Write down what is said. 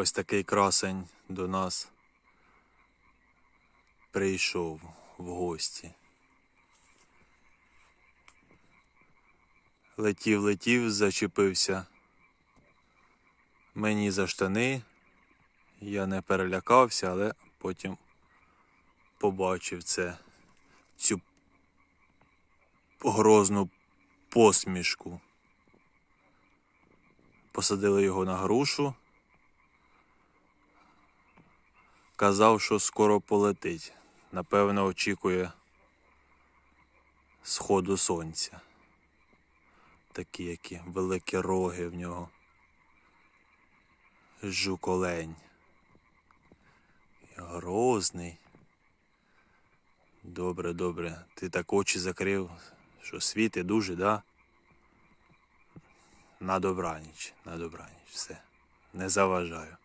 Ось такий красень до нас прийшов в гості. Летів, летів, зачепився мені за штани. Я не перелякався, але потім побачив це, цю грозну посмішку. Посадили його на грушу. Казав, що скоро полетить. Напевно, очікує сходу сонця. Такі які великі роги в нього. Жуколень. Грозний. Добре, добре. Ти так очі закрив, що світи дуже, да? На добраніч, на добраніч, все. Не заважаю.